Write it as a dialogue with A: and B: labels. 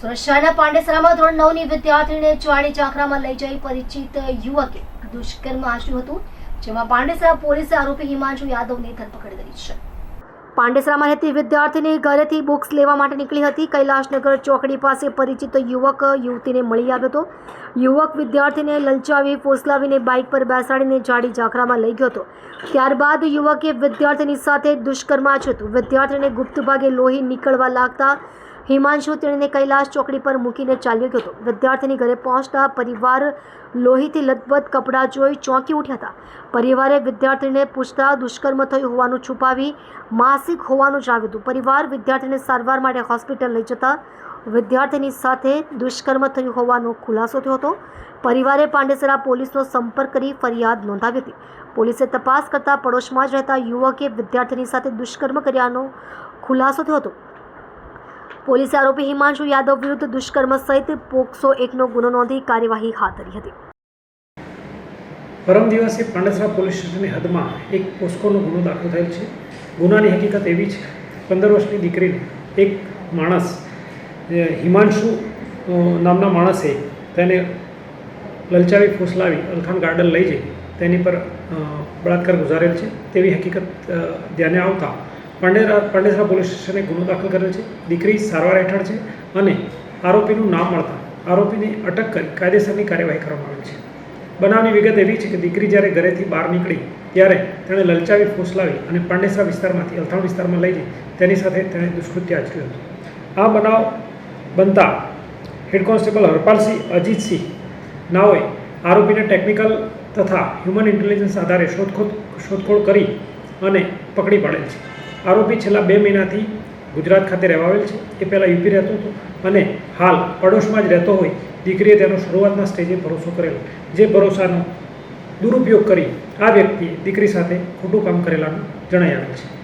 A: સુરક્ષાના પાંડેસરામાં ધોરણ નવની વિદ્યાર્થીને ચાણી ચાકરામાં લઈ જઈ પરિચિત યુવકે દુષ્કર્મ આચર્યું હતું, જેમાં પાંડેસરા પોલીસે આરોપી હિમાંશુ યાદવની ધરપકડ કરી છે. પાંડેસરામાં રહેતી વિદ્યાર્થીની ઘરેથી બુક્સ લેવા માટે નીકળી હતી. કૈલાશનગર ચોકડી પાસે પરિચિત યુવક યુવતીને મળી આવ્યો હતો. યુવક વિદ્યાર્થીને લલચાવી, ફોસલાવીને બાઇક પર બેસાડીને જાડી ઝાખરામાં લઈ ગયો હતો. ત્યારબાદ યુવકે વિદ્યાર્થીની સાથે દુષ્કર્મ આચર્યું હતું. વિદ્યાર્થીને ગુપ્ત ભાગે લોહી નીકળવા લાગતા હિમાંશુ તેણીને કૈલાશ ચોકડી પર મૂકીને ચાલ્યો ગયો હતો. વિદ્યાર્થીની ઘરે પહોંચતા પરિવાર લોહીથી લથબથ કપડાં જોઈ ચોંકી ઉઠ્યા હતા. પરિવારે વિદ્યાર્થીને પૂછતા દુષ્કર્મ થયું હોવાનું છુપાવી માસિક હોવાનું જણાવ્યું હતું. પરિવાર વિદ્યાર્થીને સારવાર માટે હોસ્પિટલ લઈ જતા વિદ્યાર્થીની સાથે દુષ્કર્મ થયું હોવાનો ખુલાસો થયો હતો. પરિવારે પાંડેસરા પોલીસનો સંપર્ક કરી ફરિયાદ નોંધાવી હતી. પોલીસે તપાસ કરતાં પડોશમાં જ રહેતા યુવકે વિદ્યાર્થીની સાથે દુષ્કર્મ કર્યાનો ખુલાસો થયો હતો. પોલીસે આરોપી હિમાંશુ યાદવ વિરુદ્ધ દુષ્કર્મ સહિત પોક્સો એકનો ગુનો નોંધી કાર્યવાહી હાથ ધરી હતી.
B: પરમ દિવસે પાંડેસરા પોલીસ સ્ટેશનની હદમાં એક પોસ્કોનો ગુનો દાખલ થયેલ છે. ગુનાની હકીકત એવી છે, પંદર વર્ષની દીકરીને એક માણસ હિમાંશુ નામના માણસે તેને લલચાવી ફૂસલાવી અલખાન ગાર્ડન લઈ જઈ તેની પર બળાત્કાર ગુજારેલ છે. તેવી હકીકત ધ્યાને આવતા પાંડેરા પાંડેસરા પોલીસ સ્ટેશને ગુનો દાખલ કર્યો છે. દીકરી સારવાર હેઠળ છે અને આરોપીનું નામ મળતા આરોપીને અટક કરી કાયદેસરની કાર્યવાહી કરવામાં આવી છે. બનાવની વિગત એવી છે કે દીકરી જ્યારે ઘરેથી બહાર નીકળી, ત્યારે તેણે લલચાવી, ફોસલાવી અને પાંડેસરા વિસ્તારમાંથી અલથાણ વિસ્તારમાં લઈ જઈ. તેની સાથે તેણે દુષ્કૃત્ય આચર્યું હતું. આ બનાવ બનતા હેડ કોન્સ્ટેબલ હરપાલસિંહ, અજીતસિંહ નાઓએ આરોપીને ટેકનિકલ તથા હ્યુમન ઇન્ટેલિજન્સ આધારે શોધખોળ શોધખોળ કરી અને પકડી પાડેલ છે. આરોપી છેલ્લા બે મહિનાથી ગુજરાત ખાતે રહેવાવેલ છે. એ પહેલાં યુપી રહેતો હતો અને હાલ પડોશમાં જ રહેતો હોય દીકરીએ તેનો શરૂઆતના સ્ટેજે ભરોસો કરેલો. જે ભરોસાનો દુરુપયોગ કરી આ વ્યક્તિએ દીકરી સાથે ખોટું કામ કરેલાનું જણાઈ આવેલ છે.